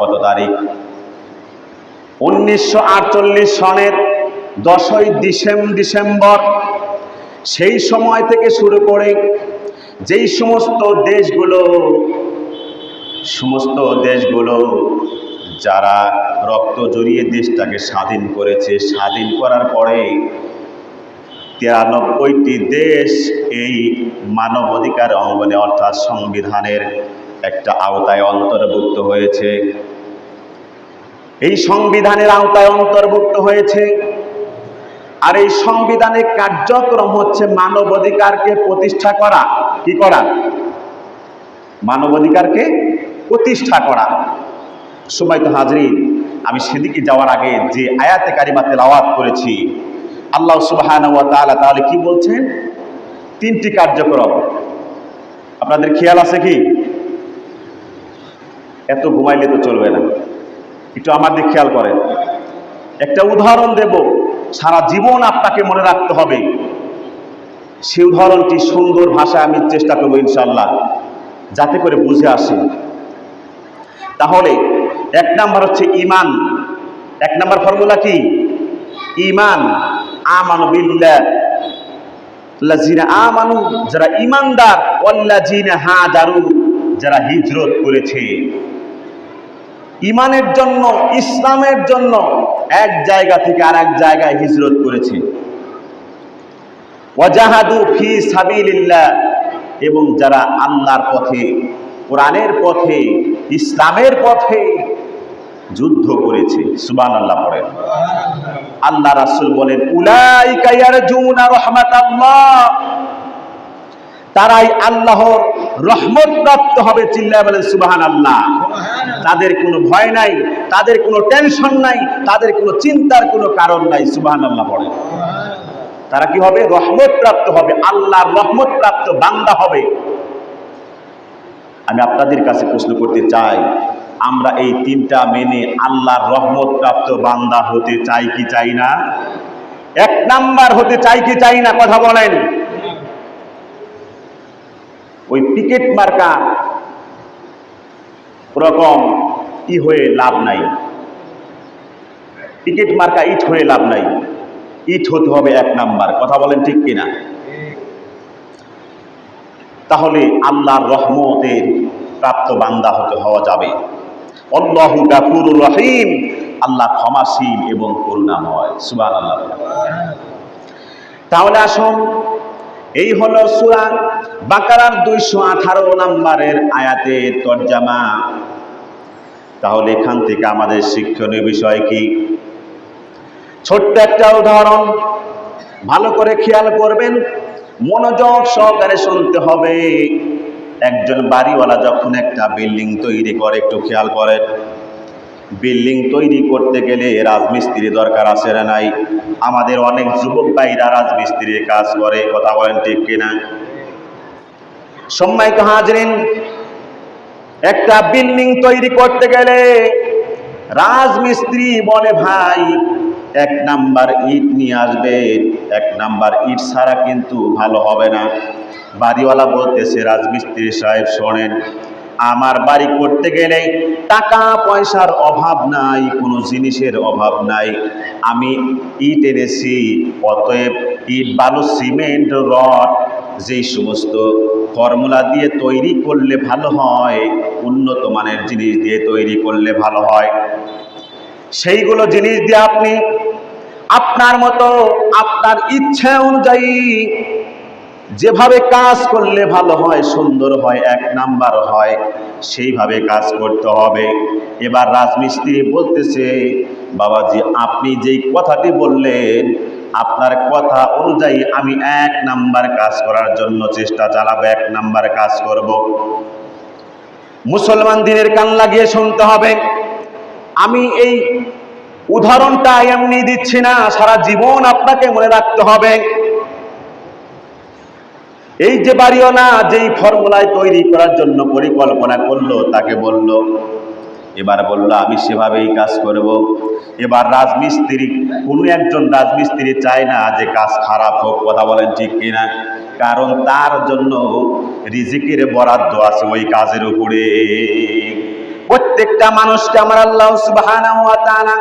কত তারিখ? উনিশশো আটচল্লিশ সনের দশই ডিসেম, ডিসেম্বর। সেই সময় থেকে শুরু করে যেই সমস্ত দেশগুলো সমস্ত দেশগুলো যারা রক্ত জড়িয়ে দেশটাকে স্বাধীন করেছে, স্বাধীন করার পরে তিরানব্বইটি দেশ এই মানবাধিকার অঙ্গনে অর্থাৎ সংবিধানের একটা আওতায় অন্তর্ভুক্ত হয়েছে। এই সংবিধানের আওতায় অন্তর্ভুক্ত হয়েছে। আর এই সংবিধানের কার্যক্রম হচ্ছে মানবাধিকারকে প্রতিষ্ঠা করা। কি করা? মানবাধিকারকে প্রতিষ্ঠা করা। সময় তো হাজরিন, আমি সেদিকে যাওয়ার আগে যে আয়াতে কারিমাতে আওয়াত করেছি, আল্লাহ সুবাহান ওয়া তাহলে কি বলছেন? তিনটি কার্যক্রম। আপনাদের খেয়াল আছে কি? এত ঘুমাইলে তো চলবে না। একটু আমার দিকে খেয়াল করেন। একটা উদাহরণ দেব, সারা জীবন আপনাকে মনে রাখতে হবে সেই উদাহরণটি সুন্দর ভাষায় আমি চেষ্টা করব ইনশাল্লাহ যাতে করে বুঝে আসে। তাহলে, এক নাম্বার হচ্ছে ইমান। এক নাম্বার ফর্মুলা কি? ইমান, আমানু বিল্লাহ। আমানু, যারা ইমানদার ওয়াল্লাজিনা হাজারু, যারা হিজরত করেছে। ইমানের জন্য, ইসলামের জন্য এক জায়গা থেকে আর এক জায়গায় হিজরত করেছে। ওয়াজাহাদু ফি সাবিলিল্লাহ, এবং যারা আল্লাহর পথে, কোরআনের পথে, ইসলামের পথে যুদ্ধ করেছে। সুবান আল্লাহ পড়েন। আল্লাহ রাসূল বলেন, উলাইকা ইয়ারজুনা রাহমাতাল্লাহ। তারাই আল্লাহর রহমত প্রাপ্ত হবে চিল্লায় বলেন সুবাহান আল্লাহ তাদের কোনো ভয় নাই তাদের কোনো টেনশন নাই তাদের কোনো চিন্তার কোনো কারণ নাই সুবাহান আল্লাহ বলেন তারা কি হবে? রহমত প্রাপ্ত হবে আল্লাহর রহমত প্রাপ্ত বান্দা হবে। আমি আপনাদের কাছে প্রশ্ন করতে চাই আমরা এই তিনটা মেনে আল্লাহর রহমত প্রাপ্ত বান্দা হতে চাই কি চাই না? এক নাম্বার হতে চাই কি চাই না? কথা বলেন। ওই পিকেট মার্কা ওরকম ই হয়ে লাভ নাই। পিকেট মার্কা ইট হয়ে লাভ নাই। ইট হতে হবে এক নাম্বার। কথা বলেন ঠিক কিনা? তাহলে আল্লাহর রহমতের প্রাপ্ত বান্দা হতে হওয়া যাবে। অল্লাহু গাফুরুর রহিম। আল্লাহ ক্ষমাশীল এবং করুণাময়। সুবান আল্লাহ তাহলে আসুন এই হলো সুরা বাকারার দুইশো আঠারো নম্বরের আয়াতের তর্জামা। তাহলে এখান থেকে আমাদের শিক্ষণীয় বিষয় কি? ছোট্ট একটা উদাহরণ, ভালো করে খেয়াল করবেন, মনোযোগ সহকারে শুনতে হবে। একজন বাড়িওয়ালা যখন একটা বিল্ডিং তৈরি করে, একটু খেয়াল করেন। বিল্ডিং তৈরি করতে গেলে রাজমিস্ত্রি দরকার আছে না নাই? আমাদের অনেক যুবক ভাইরা রাজমিস্ত্রির কাজ করে, কথা বলেন ঠিক কিনা? সম্মানিত হাজরিন, একটা বিল্ডিং তৈরি করতে গেলে রাজমিস্ত্রি বলে, ভাই, এক নাম্বার ইট নিয়ে আসবে, এক নাম্বার ইট ছাড়া কিন্তু ভালো হবে না। বাড়িওয়ালা বলতেছে, রাজমিস্ত্রি সাহেব, শোনেন আমার বাড়ি করতে গেলে টাকা পয়সার অভাব নাই, কোনো জিনিসের অভাব নাই। আমি ইট এনেছি, অতএব ইট, বালু, সিমেন্ট, রড, যেই সমস্ত ফর্মুলা দিয়ে তৈরি করলে ভালো হয়, উন্নত মানের জিনিস দিয়ে তৈরি করলে ভালো হয়। সেইগুলো জিনিস দিয়ে আপনি আপনার মতো, আপনার ইচ্ছা অনুযায়ী যেভাবে কাজ করলে ভালো হয়, সুন্দর হয়, এক নাম্বার হয়, সেইভাবে কাজ করতে হবে। এবার রাজমিস্ত্রি বলতেছে, বাবাজি, আপনি যেই কথাটি বললেন, আপনার কথা অনুযায়ী আমি এক নাম্বার কাজ করার জন্য চেষ্টা চালাবো, এক নাম্বার কাজ করব। মুসলমান দিনের কান লাগিয়ে শুনতে হবে। আমি এই উদাহরণটা এমনি দিচ্ছি না, সারা জীবন আপনাকে মনে রাখতে হবে। এই যে বাড়িওয়ালা যেই ফর্মুলায় তৈরি করার জন্য পরিকল্পনা করল, তাকে বলল, এবার বলল, আমি সেভাবেই কাজ করব। এবার রাজমিস্ত্রি, কোনো একজন রাজমিস্ত্রি চায় না যে কাজ খারাপ হোক, কথা বলেন ঠিক কিনা। কারণ তার জন্য রিজিকের বরাদ্দ আছে ওই কাজের উপরে। প্রত্যেকটা মানুষকে আমার আল্লাহ তাআলা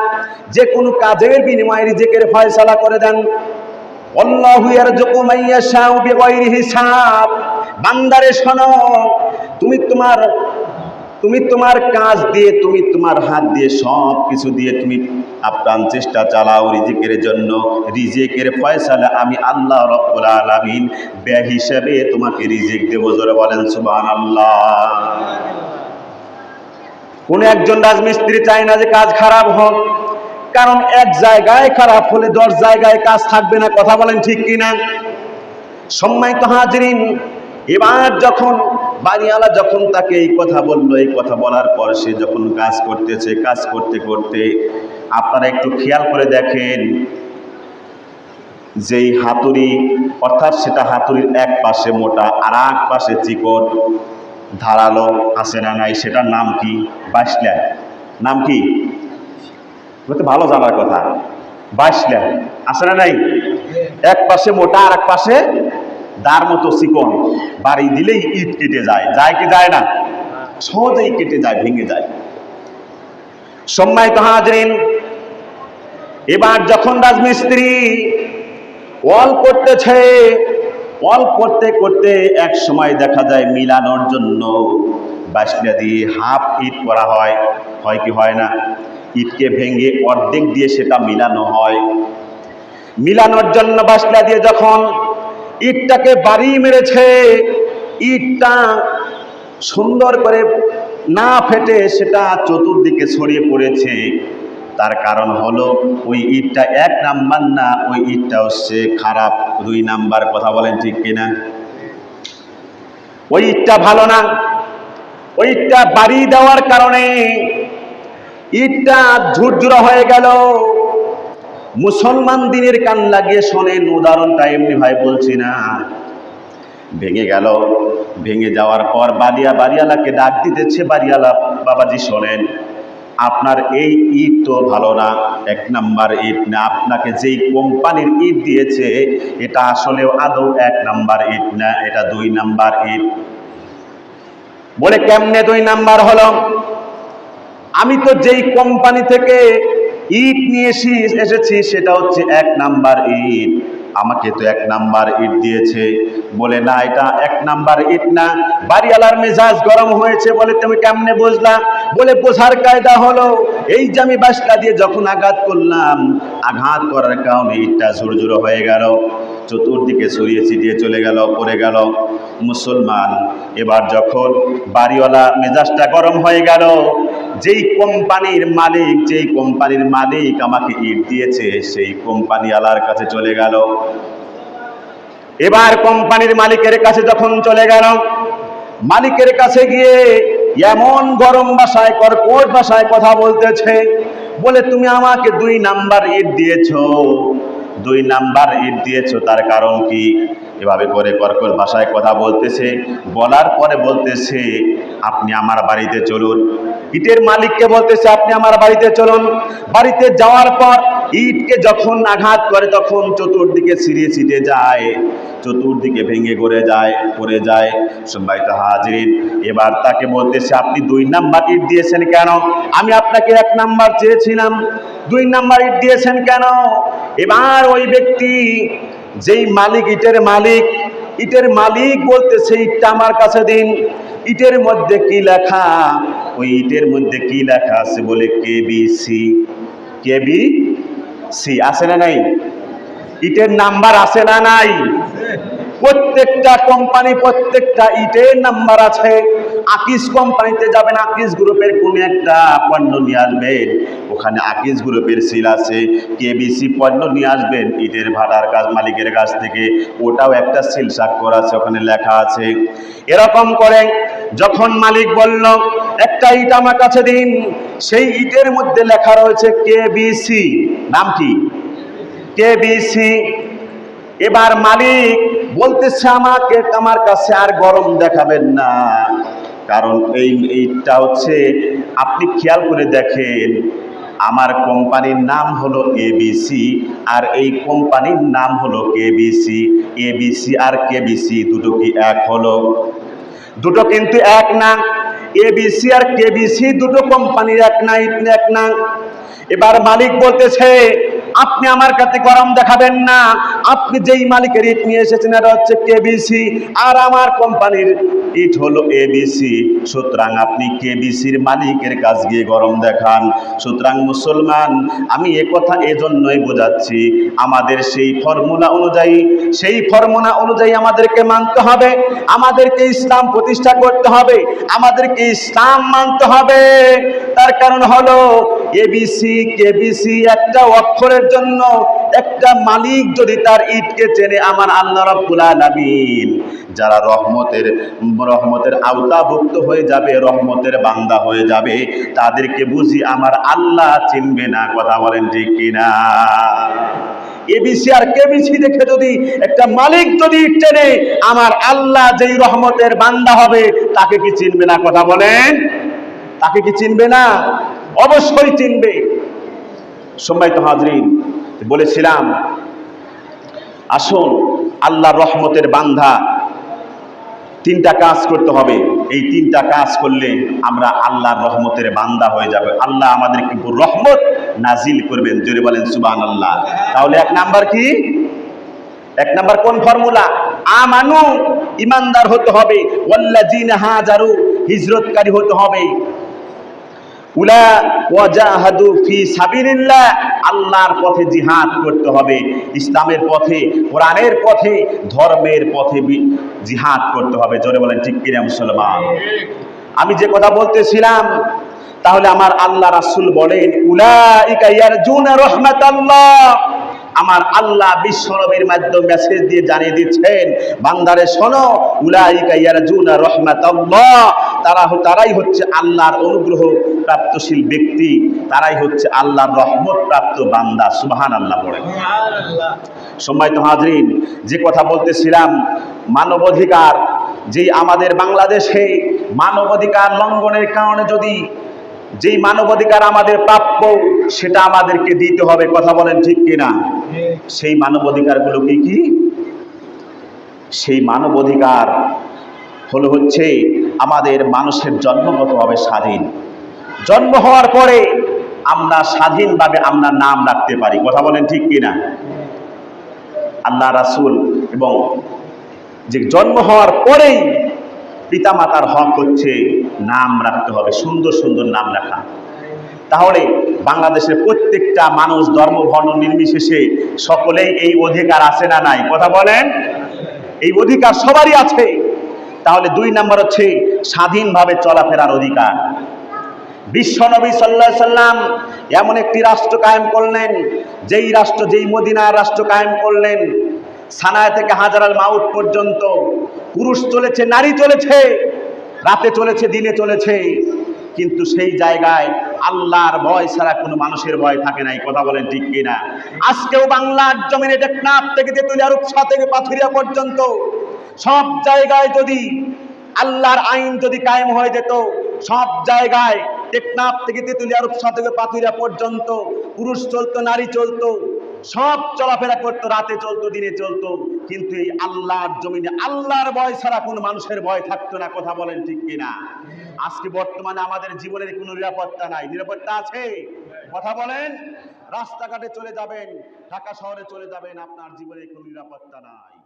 যে কোনো কাজের বিনিময়ে রিজিকের ফয়সালা করে দেন। বান্দারে শোনো, তুমি তোমার তুমি তোমার কাজ দিয়ে, তুমি তোমার হাত দিয়ে সব কিছু দিয়ে তুমি আপ্রাণ চেষ্টা চালাও রিজিকের জন্য। রিজিকের ফয়সালা আমি আল্লাহ রব্বুল আলামিন, ব্যয় হিসেবে তোমাকে রিজিক দেব। জোরে বলেন, সুবহানাল্লাহ। কোন একজন রাজমিস্ত্রি চায় না যে কাজ খারাপ হোক। কারণ এক জায়গায় খারাপ হলে দশ জায়গায় কাজ থাকবে না, কথা বলেন ঠিক কিনা? সম্মানিত হাজরিন, এবার যখন বাড়িওয়ালা যখন তাকে এই কথা বলল, এই কথা বলার পর সে যখন কাজ করতেছে, কাজ করতে করতে আপনারা একটু খেয়াল করে দেখেন, যেই হাতুড়ি, অর্থাৎ সেটা হাতুড়ির এক পাশে মোটা, আর এক পাশে চিকট ধারালো, আছে না নাই, সেটার নাম কি? বাসলা নাম কি? তো ভালো জানার কথা। বাইশ বাসলা আছে না নাই? এক পাশে মোটা আর এক পাশে দার মতো চিকন। বাড়ি দিলেই ইট কেটে যায়। যায় কি যায় না? সহজেই কেটে যায়, ভেঙে যায়। সম্মানিত হাজরিন, এবার যখন রাজমিস্ত্রি ওয়াল করতেছে, ওয়াল করতে করতে এক সময় দেখা যায় মিলানোর জন্য বাসলা দিয়ে হাফ ইট করা হয়। হয় কি হয় না? ইটকে ভেঙে অর্ধেক দিয়ে সেটা মিলানো হয়। মিলানোর জন্য বাসলা দিয়ে যখন ইটটাকে বাড়ি মেরেছে, ইটটা সুন্দর করে না ফেটে সেটা চতুর্দিকে ছড়িয়ে পড়েছে। তার কারণ হলো, ওই ইটটা এক নাম্বার না, ওই ইটটা হচ্ছে খারাপ দুই নাম্বার কথা বলেন ঠিক কিনা? ওই ইটটা ভালো না। ওই ইটটা বাড়ি দেওয়ার কারণে ইটটা ঝুরঝুরা হয়ে গেল। মুসলমান দিনের কান লাগিয়ে শোনেন, উদাহরণটা এমনি ভাই বলছি না। ভেঙে গেল। ভেঙে যাওয়ার পর বাড়িয়া বাড়িয়ালাকে ডাক দিতেছে বাড়িয়ালা বাবাজি শোনেন, আপনার এই ইট তো ভালো না, এক নাম্বার ইট না, আপনাকে যেই কোম্পানির ইট দিয়েছে, এটা আসলেও আদৌ এক নাম্বার ইট না, এটা দুই নাম্বার ইট। বলে, কেমনে দুই নাম্বার হলো? আমি তো যেই কোম্পানি থেকে ইট নিয়ে এসি- এসেছি, সেটা হচ্ছে এক নাম্বার ইট। আমাকে তো এক নাম্বার ইট দিয়েছে। বলে, না, এটা এক নাম্বার ইট না। বাড়িওয়ালার মেজাজ গরম হয়েছে বলে তুমি কেমনে বুঝলা? বলে, বোঝার কায়দা হলো, এই যে আমি বাসটা দিয়ে যখন আঘাত করলাম, আঘাত করার কারণে ইটটা ঝুরঝুরো হয়ে গেল। চতুর্দিকে ছড়িয়ে ছিটিয়ে চলে গেল, পড়ে গেল মুসলমান। এবার যখন বাড়িওয়ালা মেজাজটা গরম হয়ে গেল, যেই কোম্পানির মালিক, যেই কোম্পানির মালিক আমাকে ইট দিয়েছে, সেই কোম্পানিওয়ালার কাছে চলে গেল। এবার কোম্পানির মালিকের কাছে যখন চলে গেল, মালিকের কাছে গিয়ে এমন গরম ভাষায়, কর্কট ভাষায় কথা বলতেছে, বলে, তুমি আমাকে দুই নাম্বার ইট দিয়েছ। দুই নাম্বার ইট দিয়েছ তার কারণ কি? এভাবে করে কর্কট ভাষায় কথা বলতেছে। বলার পরে বলতেছে, আপনি আমার বাড়িতে চলুন। ইটের মালিককে বলতেছে, আপনি আমার বাড়িতে চলুন। বাড়িতে যাওয়ার পর ইটকে যখন আঘাত করে, তখন চতুর্দিকে ছিঁড়িয়ে ছিটে যায়, চতুর্দিকে ভেঙে গড়ে যায়, পড়ে যায়। সম্মানিত হাজির এবার তাকে বলতেছে, আপনি দুই নাম্বার ইট দিয়েছেন কেন? আমি আপনাকে এক নাম্বার চেয়েছিলাম। দুই নাম্বার ইট দিয়েছেন কেন? এবার ওই ব্যক্তি যেই মালিক, ইটের মালিক ইটের মালিক বলতেছে, ইটটা আমার কাছে দিন। ইটের মধ্যে কি লেখা? ওই ইটের মধ্যে কি লেখা আছে বলে কে বি সি আছে না নাই? ইটের নাম্বার আছে না নাই? প্রত্যেকটা কোম্পানি, প্রত্যেকটা ইটের নাম্বার আছে। আকিস কোম্পানিতে যাবেন, আকিস গ্রুপের কোন একটা পণ্য নিয়ে আসবেন। ওখানে আকিস গ্রুপের সিল আছে কেবিসি পণ্য নিয়ে আসবেন, ইটের ভাটার কাজ, মালিকের কাছ থেকে। ওটাও একটা সিল স্বাক্ষর আছে, ওখানে লেখা আছে। এরকম করে যখন মালিক বলল, একটা ইট আমার কাছে দিন। সেই ইটের মধ্যে লেখা রয়েছে কেবিসি নাম কি? কেবিসি এবার মালিক বলতেছে, আমাকে আমার কাছে আর গরম দেখাবেন না। কারণ এই, এইটা হচ্ছে, আপনি খেয়াল করে দেখেন, আমার কোম্পানির নাম হলো এবিসি আর এই কোম্পানির নাম হলো কেবিসি এবিসি আর কেবিসি দুটো কি এক হলো? দুটো কিন্তু এক না এবিসি আর কেবিসি দুটো কোম্পানির এক না এক না। এবার মালিক বলতেছে আপনি আমার কাছে গরম দেখাবেন না। আপনি যেই মালিকের ইট নিয়ে এসেছেন, এটা হচ্ছে কেবিসি আর আমার কোম্পানির ইট হলো এবিসি সুতরাং আপনি কেবিসির মালিকের কাছ গিয়ে গরম দেখান। সুতরাং মুসলমান, আমি কথা এজন্যই বোঝাচ্ছি, আমাদের সেই ফর্মুলা অনুযায়ী, সেই ফর্মুলা অনুযায়ী আমাদেরকে মানতে হবে। আমাদেরকে ইসলাম প্রতিষ্ঠা করতে হবে। আমাদেরকে ইসলাম মানতে হবে। তার কারণ হলো এবিসি কেবিসি একটা অক্ষরের জন্য একটা মালিক যদি তার ইটকে চেনে, আমার আল্লাহ রাব্বুল আলামিন। যারা রহমতের রহমতের আওতাভুক্ত হয়ে যাবে, রহমতের বান্দা হয়ে যাবে, তাদেরকে বুঝি আমার আল্লাহ চিনবে না, কথা বলেন ঠিক কিনা? এবিসি আর কেবিসি দেখে যদি একটা মালিক যদি চেনে, আমার আল্লাহ যেই রহমতের বান্দা হবে, তাকে কি চিনবে না, কথা বলেন? তাকে কি চিনবে না? অবশ্যই চিনবে। সম্মানিত হাজরিন, বলেছিলাম, আসুন আল্লাহ রহমতের বান্ধা তিনটা কাজ করতে হবে। এই তিনটা কাজ করলে আমরা আল্লাহর রহমতের বান্দা হয়ে যাবে। আল্লাহ আমাদের কিন্তু রহমত নাজিল করবেন। জোরে বলেন সুবান আল্লাহ তাহলে এক নাম্বার কি? এক নাম্বার কোন ফর্মুলা? আমানু, ইমানদার হতে হবে। হাজারু, হিজরতকারী হতে হবে। আল্লাহর পথে জিহাদ করতে হবে। ইসলামের পথে, কোরআনের পথে, ধর্মের পথে জিহাদ করতে হবে। জোরে বলেন, ঠিক কিনা মুসলমান? আমি যে কথা বলতেছিলাম, তাহলে আমার আল্লাহ রাসুল বলেন উলা ইকাইয়ার জুন রহমাত রাহমাতাল্লাহ। আমার আল্লাহ বিশ্বনবীর মাধ্যমে মেসেজ দিয়ে জানিয়ে দিচ্ছেন, বান্দারে শোনো, উলাইকা ইয়ারজুনা রাহমাতাল্লাহ। তারা তারাই হচ্ছে আল্লাহর অনুগ্রহ প্রাপ্তশীল ব্যক্তি, তারাই হচ্ছে আল্লাহর রহমত প্রাপ্ত বান্দা সুবহান আল্লাহ বলেন। সম্মানিত হাজরিন, যে কথা বলতেছিলাম, মানবাধিকার যে আমাদের বাংলাদেশে মানবাধিকার লঙ্ঘনের কারণে যদি যেই মানবাধিকার আমাদের প্রাপ্য, সেটা আমাদেরকে দিতে হবে, কথা বলেন ঠিক কিনা? সেই মানবাধিকারগুলো কি কি? সেই মানবাধিকার হলো হচ্ছে আমাদের মানুষের জন্মগতভাবে স্বাধীন। জন্ম হওয়ার পরে আমরা স্বাধীনভাবে আমরা নাম রাখতে পারি। কথা বলেন ঠিক কিনা? আল্লাহ রাসুল এবং যে জন্ম হওয়ার পরেই পিতামাতার হক হচ্ছে নাম রাখতে হবে, সুন্দর সুন্দর নাম রাখা। তাহলে বাংলাদেশের প্রত্যেকটা মানুষ ধর্ম নির্বিশেষে সকলেই এই অধিকার আছে না নাই। কথা বলেন? এই অধিকার সবারই আছে। তাহলে দুই নম্বর হচ্ছে স্বাধীনভাবে চলাফেরার অধিকার। বিশ্বনবী সাল্লাহ সাল্লাম এমন একটি রাষ্ট্র কায়েম করলেন, যেই রাষ্ট্র, যেই মদিনার রাষ্ট্র কায়েম করলেন। সানায় থেকে হাজারাল মাউট পর্যন্ত পুরুষ চলেছে, নারী চলেছে, রাতে চলেছে, দিনে চলেছে। কিন্তু সেই জায়গায় আল্লাহর ভয় ছাড়া কোনো মানুষের ভয় থাকে নাই, কথা বলেন ঠিক কিনা? আজকেও বাংলার জমিনে টেকনাফ থেকে তেতুলিয়া, রূপসা থেকে পাথুরিয়া পর্যন্ত সব জায়গায় যদি আল্লাহর আইন যদি কায়েম হয়ে যেত, সব জায়গায় টেকনাপ থেকে তেতুলিয়া, রূপসা থেকে পাথুরিয়া পর্যন্ত পুরুষ চলতো, নারী চলতো সব চলাফেরা করতো, রাতে চলতো, দিনে চলতো, কিন্তু এই আল্লাহর জমিনে, আল্লাহর ভয় ছাড়া কোনো মানুষের ভয় থাকতো না, কথা বলেন ঠিক কিনা? আজকে বর্তমানে আমাদের জীবনের কোনো নিরাপত্তা নাই। নিরাপত্তা আছে? কথা বলেন। রাস্তাঘাটে চলে যাবেন, ঢাকা শহরে চলে যাবেন, আপনার জীবনে কোনো নিরাপত্তা নাই।